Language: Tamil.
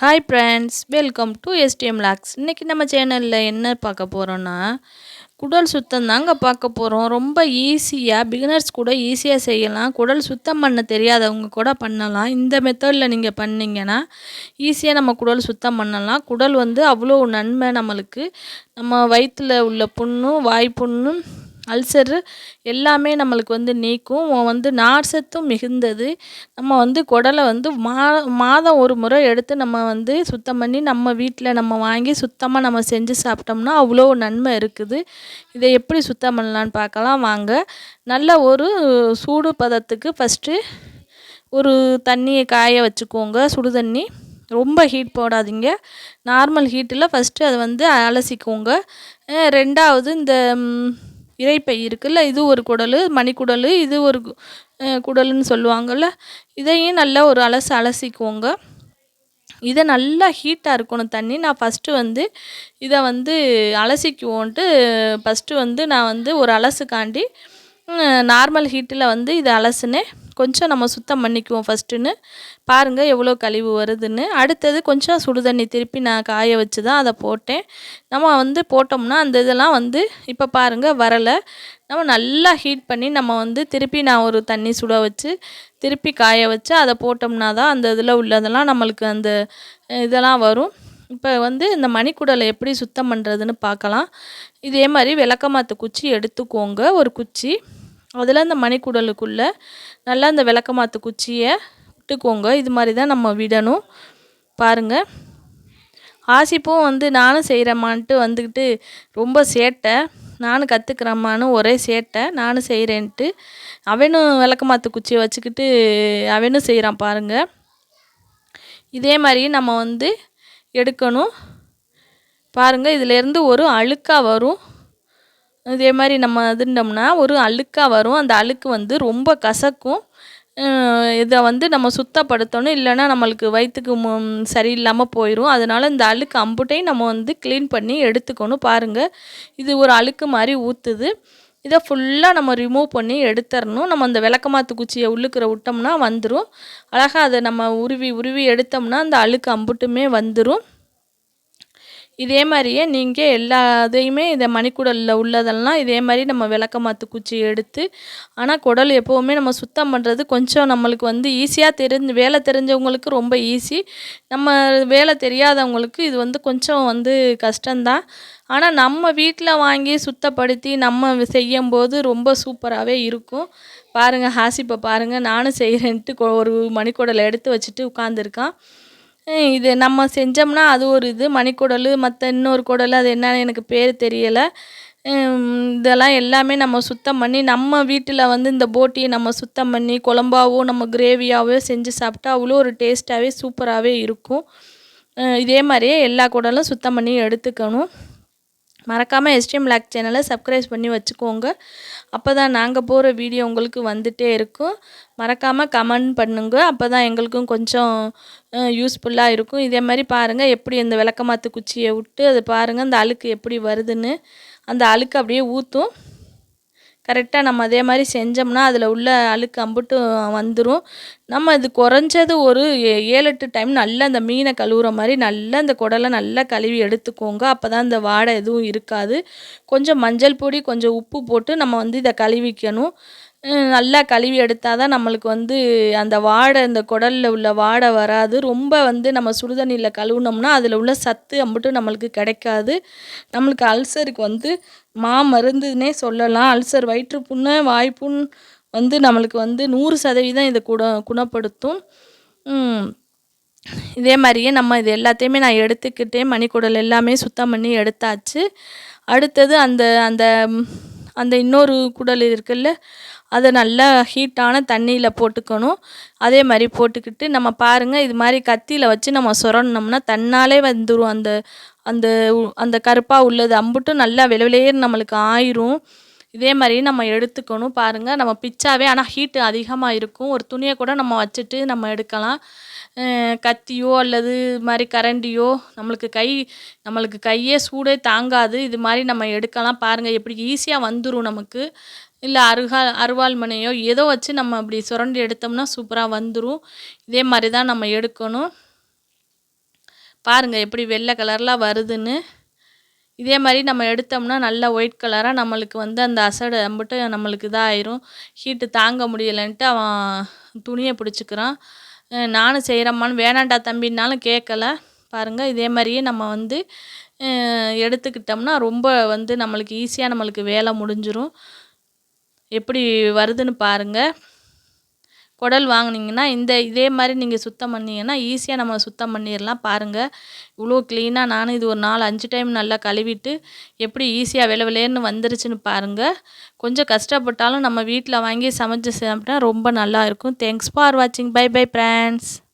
Hi friends welcome to STM logs இன்றைக்கி நம்ம சேனலில் என்ன பார்க்க போகிறோன்னா குடல் சுத்தம் தாங்க பார்க்க போகிறோம் ரொம்ப ஈஸியாக பிகினர்ஸ் கூட ஈஸியாக செய்யலாம். குடல் சுத்தம் பண்ண தெரியாதவங்க கூட பண்ணலாம். இந்த மெத்தடில் நீங்கள் பண்ணிங்கன்னா ஈஸியாக நம்ம குடல் சுத்தம் பண்ணலாம். குடல் வந்து அவ்வளோ நன்மை நம்மளுக்கு. நம்ம வயிற்றில் உள்ள புண்ணும் வாய் புண்ணும் அல்சரு எல்லாமே நம்மளுக்கு வந்து நீக்கும். வந்து நார்சத்தும் மிகுந்தது. நம்ம வந்து குடலை வந்து மா மாதம் ஒரு முறை எடுத்து நம்ம வந்து சுத்தம் பண்ணி நம்ம வீட்டில் நம்ம வாங்கி சுத்தமாக நம்ம செஞ்சு சாப்பிட்டோம்னா அவ்வளோ நன்மை இருக்குது. இதை எப்படி சுத்தம் பண்ணலான்னு பார்க்கலாம். வாங்க. நல்ல ஒரு சூடு பதத்துக்கு ஃபஸ்ட்டு ஒரு தண்ணியை காய வச்சுக்கோங்க. சுடு தண்ணி. ரொம்ப ஹீட் போடாதீங்க. நார்மல் ஹீட்டில் ஃபஸ்ட்டு அதை வந்து அலசிக்கோங்க. ரெண்டாவது இந்த இறைப்பை இருக்குல்ல இது ஒரு குடல் மணிக்குடல் இது ஒரு குடல்னு சொல்லுவாங்கள்ல இதையும் நல்லா ஒரு அலசு அலசிக்குவோங்க இதை நல்லா ஹீட்டாக இருக்கணும் தண்ணி. நான் ஃபஸ்ட்டு வந்து இதை வந்து அலசிக்குவோன்ட்டு ஃபஸ்ட்டு வந்து நான் வந்து ஒரு அலசுக்காண்டி நார்மல் ஹீட்டில் வந்து இதை அலசுனேன். கொஞ்சம் நம்ம சுத்தம் பண்ணிக்குவோம் ஃபஸ்ட்டுன்னு பாருங்கள் எவ்வளோ கழிவு வருதுன்னு. அடுத்தது கொஞ்சம் சுடு தண்ணி திருப்பி நான் காய வச்சு தான் அதை போட்டேன். நம்ம வந்து போட்டோம்னா அந்த இதெல்லாம் வந்து இப்போ பாருங்கள் வரலை. நம்ம நல்லா ஹீட் பண்ணி நம்ம வந்து திருப்பி நான் ஒரு தண்ணி சுட வச்சு திருப்பி காய வச்சு அதை போட்டோம்னா தான் அந்த இதில் உள்ளதெல்லாம் நம்மளுக்கு அந்த இதெல்லாம் வரும். இப்போ வந்து இந்த மணிக்குடலை எப்படி சுத்தம் பண்ணுறதுன்னு பார்க்கலாம். இதே மாதிரி விளக்கமாத்து குச்சி எடுத்துக்கோங்க ஒரு குச்சி. அதில் அந்த மணிக்குடலுக்குள்ளே நல்லா அந்த விளக்கமாத்து குச்சியை விட்டுக்கோங்க. இது மாதிரி தான் நம்ம விடணும். பாருங்கள் ஆசிப்பும் வந்து நானும் செய்கிறேம்மான்ட்டு வந்துக்கிட்டு ரொம்ப சேட்டை. நானும் கற்றுக்குறம்மான்னு ஒரே சேட்டை. நானும் செய்கிறேன்ட்டு அவனும் விளக்கமாத்து குச்சியை வச்சுக்கிட்டு அவனும் செய்கிறான் பாருங்கள் இதே மாதிரி நம்ம வந்து எடுக்கணும். பாருங்கள் இதிலேருந்து ஒரு அழுக்காக வரும். இதே மாதிரி நம்ம இதுண்டோம்னா ஒரு அழுக்காக வரும். அந்த அழுக்கு வந்து ரொம்ப கசக்கும். இதை வந்து நம்ம சுத்தப்படுத்தணும். இல்லைன்னா நம்மளுக்கு வயிற்றுக்கு சரியில்லாமல் போயிடும் அதனால் இந்த அழுக்கு அம்புட்டையும் நம்ம வந்து க்ளீன் பண்ணி எடுத்துக்கணும் பாருங்கள் இது ஒரு அழுக்கு மாதிரி ஊற்றுது இதை ஃபுல்லாக நம்ம ரிமூவ் பண்ணி எடுத்துடணும் நம்ம அந்த விளக்கமாத்து குச்சியை உள்ளுக்கிற விட்டோம்னா வந்துடும் அழகாக அதை நம்ம உருவி உருவி எடுத்தோம்னா அந்த அழுக்கு அம்புட்டுமே வந்துடும் இதே மாதிரியே நீங்கள் எல்லா இதையுமே இந்த மணிக்குடலில் உள்ளதெல்லாம் இதே மாதிரி நம்ம விளக்கமாத்து குச்சி எடுத்து ஆனால் குடல் எப்போவுமே நம்ம சுத்தம் பண்ணுறது கொஞ்சம் நம்மளுக்கு வந்து ஈஸியாக தெரிஞ்சு வேலை தெரிஞ்சவங்களுக்கு ரொம்ப ஈஸி நம்ம வேலை தெரியாதவங்களுக்கு இது வந்து கொஞ்சம் வந்து கஷ்டம்தான். ஆனால் நம்ம வீட்டில் வாங்கி சுத்தப்படுத்தி நம்ம செய்யும்போது ரொம்ப சூப்பராகவே இருக்கும். பாருங்கள் ஹாசிப்பை பாருங்கள் நானும் செய்கிறேன்ட்டு ஒரு மணிக்குடலை எடுத்து வச்சுட்டு உட்காந்துருக்கான் இது நம்ம செஞ்சோம்னா அது ஒரு இது. மணிக்குடல் மற்ற இன்னொரு குடல் அது என்னன்னு எனக்கு பேர் தெரியலை. இதெல்லாம் எல்லாமே நம்ம சுத்தம் பண்ணி நம்ம வீட்டில் வந்து இந்த போட்டியை நம்ம சுத்தம் பண்ணி குழம்பாவோ நம்ம கிரேவியாகவோ செஞ்சு சாப்பிட்டா அவ்வளோ ஒரு டேஸ்ட்டாகவே சூப்பராகவே இருக்கும். இதே மாதிரியே எல்லா குடலும் சுத்தம் பண்ணி எடுத்துக்கணும். மறக்காமல் எஸ்டிஎம் லாக் சேனலை சப்ஸ்கிரைப் பண்ணி வச்சுக்கோங்க. அப்போ தான் நாங்கள் போகிற வீடியோ உங்களுக்கு வந்துகிட்டே இருக்கும். மறக்காமல் கமெண்ட் பண்ணுங்க. அப்போ தான் எங்களுக்கும் கொஞ்சம் யூஸ்ஃபுல்லாக இருக்கும். இதே மாதிரி பாருங்கள் எப்படி இந்த விளக்கமாத்து குச்சியை விட்டு அதை பாருங்கள் அந்த அழுக்கு எப்படி வருதுன்னு. அந்த அழுக்கு அப்படியே ஊற்றும் கரெக்டாக நம்ம அதே மாதிரி செஞ்சோம்னா அதில் உள்ள அழுக்கு அம்புட்டு வந்துடும் நம்ம இது குறைஞ்சது ஒரு ஏழு எட்டு டைம் நல்லா அந்த மீனை கழுவுற மாதிரி நல்லா அந்த குடலை நல்லா கழுவி எடுத்துக்கோங்க. அப்போ தான் இந்த வாடை எதுவும் இருக்காது. கொஞ்சம் மஞ்சள் பொடி கொஞ்சம் உப்பு போட்டு நம்ம வந்து இதை கழுவிக்கணும். நல்லா கழுவி எடுத்தால் தான் நம்மளுக்கு வந்து அந்த வாடை இந்த குடலில் உள்ள வாடை வராது. ரொம்ப வந்து நம்ம சுடுதண்ணியில் கழுவுனோம்னா அதில் உள்ள சத்து அம்பட்டும் நம்மளுக்கு கிடைக்காது. நம்மளுக்கு அல்சருக்கு வந்து மா மருந்துன்னே சொல்லலாம். அல்சர் வயிற்றுப்புண்ணு வாய்ப்புண் வந்து நம்மளுக்கு வந்து நூறு சதவீதம் இதை குண குணப்படுத்தும். இதே மாதிரியே நம்ம இது எல்லாத்தையுமே நான் எடுத்துக்கிட்டே மணிக்குடல் எல்லாமே சுத்தம் பண்ணி எடுத்தாச்சு. அடுத்தது அந்த அந்த அந்த இன்னொரு குடல் இருக்குல்ல அதை நல்லா ஹீட்டான தண்ணியில் போட்டுக்கணும். அதே மாதிரி போட்டுக்கிட்டு நம்ம பாருங்கள் இது மாதிரி கத்தியில் வச்சு நம்ம சுரண்டோம்னா தன்னாலே வந்துடும் அந்த அந்த அந்த கருப்பாக உள்ளது. அம்புட்டும் நல்லா விளவிலையேன்னு நம்மளுக்கு ஆயிரும். இதே மாதிரி நம்ம எடுத்துக்கணும் பாருங்கள் நம்ம பிச்சாவே ஆனால் ஹீட்டு அதிகமாக இருக்கும். ஒரு துணியை கூட நம்ம வச்சுட்டு நம்ம எடுக்கலாம். கத்தியோ அல்லது இது மாதிரி கரண்டியோ நம்மளுக்கு கை நம்மளுக்கு கையே சூடே தாங்காது. இது மாதிரி நம்ம எடுக்கலாம் பாருங்கள் எப்படி ஈஸியாக வந்துடும் நமக்கு. இல்லை அருகா அருவாள் மனையோ ஏதோ வச்சு நம்ம அப்படி சுரண்டி எடுத்தோம்னா சூப்பராக வந்துடும் இதே மாதிரி தான் நம்ம எடுக்கணும். பாருங்கள் எப்படி வெள்ளை கலரில் வருதுன்னு. இதே மாதிரி நம்ம எடுத்தோம்னா நல்லா ஒயிட் கலராக நம்மளுக்கு வந்து அந்த அசடு அம்பிட்டு நம்மளுக்கு இதாயிரும். ஹீட்டு தாங்க முடியலைன்ட்டு அவன் துணியை பிடிச்சிக்கிறான். நானும் செய்கிறம்மான்னு வேணாண்டா தம்பின்னாலும் கேட்கல பாருங்கள் இதே மாதிரியே நம்ம வந்து எடுத்துக்கிட்டோம்னா ரொம்ப வந்து நம்மளுக்கு ஈஸியாக நம்மளுக்கு வேலை முடிஞ்சிரும். எப்படி வருதுன்னு பாருங்கள் குடல் வாங்கினீங்கன்னா இந்த இதே மாதிரி நீங்கள் சுத்தம் பண்ணீங்கன்னா ஈஸியாக நம்ம சுத்தம் பண்ணிடலாம் பாருங்கள் இவ்வளோ க்ளீனாக நானும் இது ஒரு நாலு அஞ்சு டைம் நல்லா கழுவிட்டு எப்படி ஈஸியாக வெள வந்துருச்சுன்னு பாருங்கள் கொஞ்சம் கஷ்டப்பட்டாலும் நம்ம வீட்டில் வாங்கி சமைச்சு சாப்பிட்டா ரொம்ப நல்லா இருக்கும். தேங்க்ஸ் ஃபார் வாட்சிங் பை பை ஃப்ரெண்ட்ஸ்